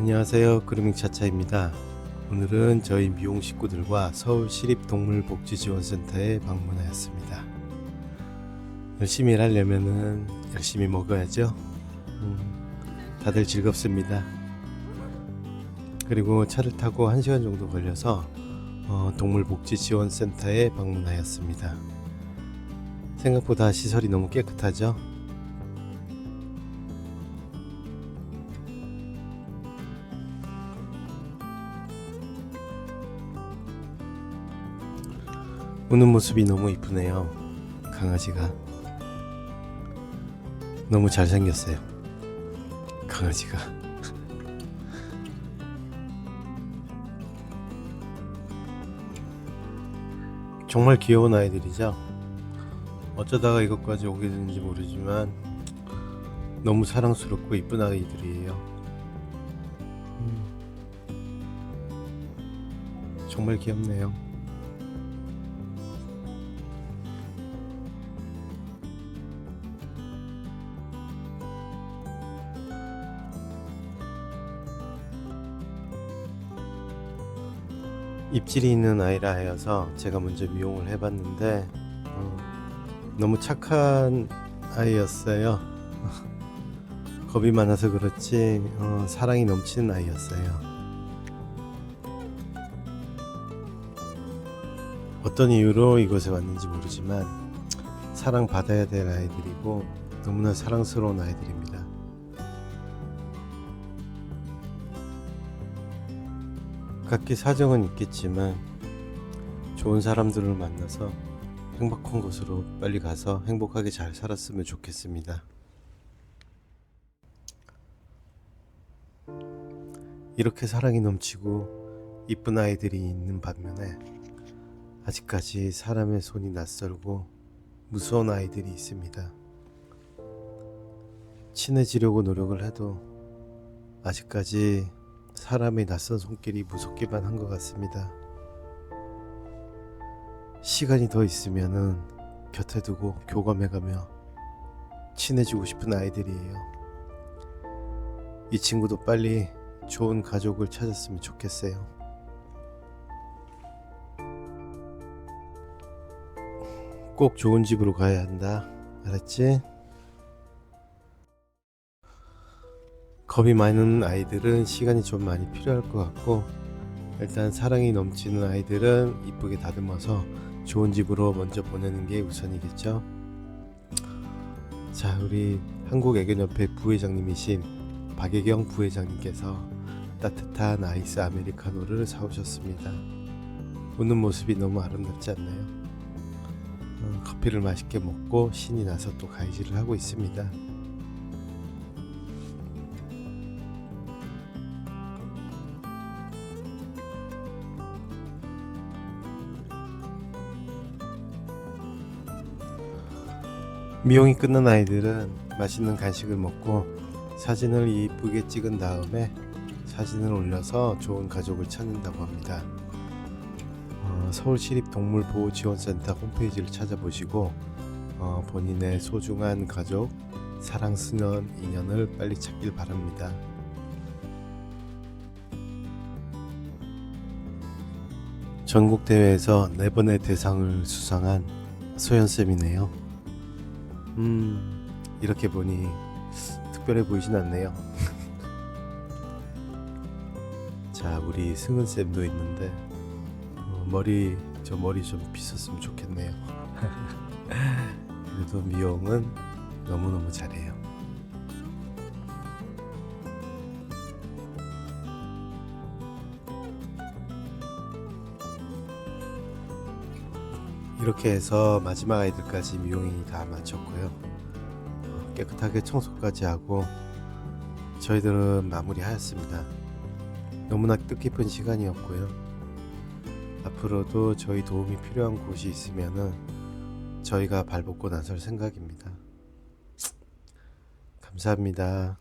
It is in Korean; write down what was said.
안녕하세요. 그루밍 차차입니다. 오늘은 저희 미용 식구들과 서울 시립동물복지지원센터에 방문하였습니다. 열심히 일하려면은 열심히 먹어야죠. 음, 다들 즐겁습니다. 그리고 차를 타고 1시간 정도 걸려서 어, 동물복지지원센터에 방문하였습니다. 생각보다 시설이 너무 깨끗하죠? 우는 모습이 너무 이쁘네요. 강아지가 너무 잘생겼어요. 강아지가 정말 귀여운 아이들이죠. 어쩌다가 이것까지 오게 됐는지 모르지만 너무 사랑스럽고 이쁜 아이들이에요. 음. 정말 귀엽네요. 입질이 있는 아이라 하여서 제가 먼저 미용을 해봤는데 어, 너무 착한 아이였어요. 겁이 많아서 그렇지 어, 사랑이 넘치는 아이였어요. 어떤 이유로 이곳에 왔는지 모르지만 사랑 받아야 될 아이들이고 너무나 사랑스러운 아이들입니다. 각기 사정은 있겠지만 좋은 사람들을 만나서 행복한 곳으로 빨리 가서 행복하게 잘 살았으면 좋겠습니다. 이렇게 사랑이 넘치고 이쁜 아이들이 있는 반면에 아직까지 사람의 손이 낯설고 무서운 아이들이 있습니다. 친해지려고 노력을 해도 아직까지 사람의 낯선 손길이 무섭기만 한 것 같습니다. 시간이 더 있으면은 곁에 두고 교감해가며 친해지고 싶은 아이들이에요. 이 친구도 빨리 좋은 가족을 찾았으면 좋겠어요. 꼭 좋은 집으로 가야 한다. 알았지? 겁이 많은 아이들은 시간이 좀 많이 필요할 것 같고 일단 사랑이 넘치는 아이들은 이쁘게 다듬어서 좋은 집으로 먼저 보내는 게 우선이겠죠. 자, 우리 한국애견협회 부회장님이신 박예경 부회장님께서 따뜻한 아이스 아메리카노를 사오셨습니다. 웃는 모습이 너무 아름답지 않나요? 어, 커피를 맛있게 먹고 신이 나서 또 가이질을 하고 있습니다. 미용이 끝난 아이들은 맛있는 간식을 먹고 사진을 이쁘게 찍은 다음에 사진을 올려서 좋은 가족을 찾는다고 합니다. 어, 서울시립동물보호지원센터 홈페이지를 찾아보시고 어, 본인의 소중한 가족, 사랑스러운 인연을 빨리 찾길 바랍니다. 전국 대회에서 네 번의 대상을 수상한 소연쌤이네요. 음, 이렇게 보니 특별해 보이진 않네요. 자, 우리 승은 쌤도 있는데 어, 머리 저 머리 좀 빗었으면 좋겠네요. 그래도 미용은 너무 너무 잘해요. 이렇게 해서 마지막 아이들까지 미용이 다 마쳤고요. 어, 깨끗하게 청소까지 하고 저희들은 마무리하였습니다. 너무나 뜻깊은 시간이었고요. 앞으로도 저희 도움이 필요한 곳이 있으면은 저희가 발벗고 나설 생각입니다. 감사합니다.